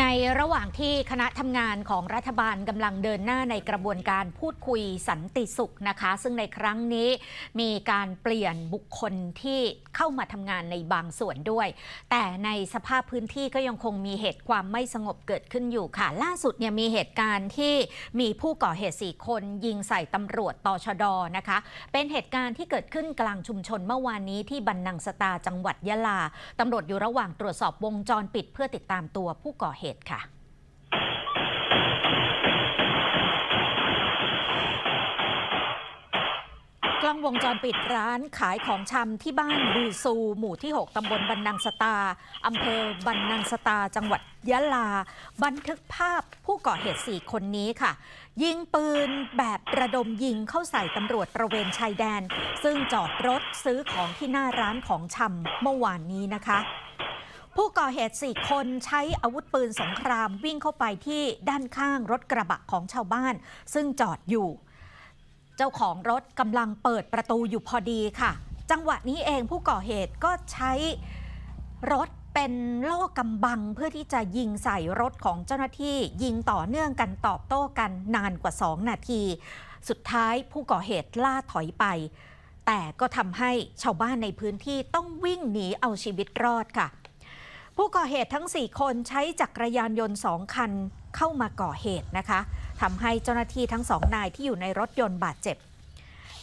ในระหว่างที่คณะทำงานของรัฐบาลกำลังเดินหน้าในกระบวนการพูดคุยสันติสุขนะคะ ซึ่งในครั้งนี้มีการเปลี่ยนบุคคลที่เข้ามาทำงานในบางส่วนด้วย แต่ในสภาพพื้นที่ก็ยังคงมีเหตุความไม่สงบเกิดขึ้นอยู่ค่ะ ล่าสุดเนี่ยมีเหตุการณ์ที่มีผู้ก่อเหตุ 4 คนยิงใส่ตำรวจตชดนะคะ เป็นเหตุการณ์ที่เกิดขึ้นกลางชุมชนเมื่อวานนี้ที่บันนังสตาจังหวัดยะลาตำรวจอยู่ระหว่างตรวจสอบวงจรปิดเพื่อติดตามตัวผู้ก่อเหตุค่ะกล้องวงจรปิดร้านขายของชำที่บ้านบือซู หมู่ที่ 6 ตำบลบันนังสตา อำเภอบันนังสตา จังหวัดยะลา บันทึกภาพผู้ก่อเหตุ 4 คนนี้ค่ะ ยิงปืนแบบระดมยิงเข้าใส่ตำรวจตระเวนชายแดน ซึ่งจอดรถซื้อของที่หน้าร้านของชำเมื่อวานนี้นะคะ ผู้ก่อเหตุ4คนใช้อาวุธปืนสงครามวิ่งเข้าไปที่ด้านข้างรถกระบะของชาวบ้าน ซึ่งจอดอยู่ เจ้าของรถกำลังเปิดประตูอยู่พอดีค่ะ จังหวะนี้เองผู้ก่อเหตุก็ใช้รถเป็นโล่กำบังเพื่อที่จะยิงใส่รถของเจ้าหน้าที่ ยิงต่อเนื่องกันตอบโต้กันนานกว่า 2 นาที สุดท้ายผู้ก่อเหตุล่าถอยไป แต่ก็ทำให้ชาวบ้านในพื้นที่ต้องวิ่งหนีเอาชีวิตรอดค่ะ ผู้ก่อเหตุทั้ง 4 คนใช้จักรยานยนต์สองคันเข้ามาก่อเหตุนะคะทำให้เจ้าหน้าที่ทั้งสองนายที่อยู่ในรถยนต์บาดเจ็บ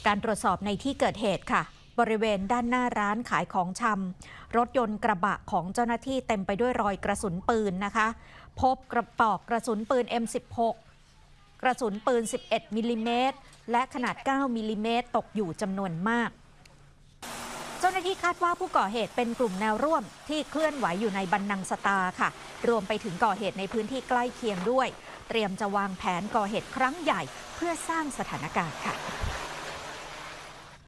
การตรวจสอบในที่เกิดเหตุค่ะ บริเวณด้านหน้าร้านขายของชำรถยนต์กระบะของเจ้าหน้าที่เต็มไปด้วยรอยกระสุนปืนนะคะ พบกระปอกกระสุนปืน M16 กระสุนปืน 11มิลลิเมตรและขนาด 9มิลลิเมตรตกอยู่จำนวนมาก ที่คาดว่าผู้ก่อเหตุเป็นกลุ่มแนวร่วมที่เคลื่อนไหวอยู่ในบันนังสตาค่ะ รวมไปถึงก่อเหตุในพื้นที่ใกล้เคียงด้วย เตรียมจะวางแผนก่อเหตุครั้งใหญ่เพื่อสร้างสถานการณ์ค่ะ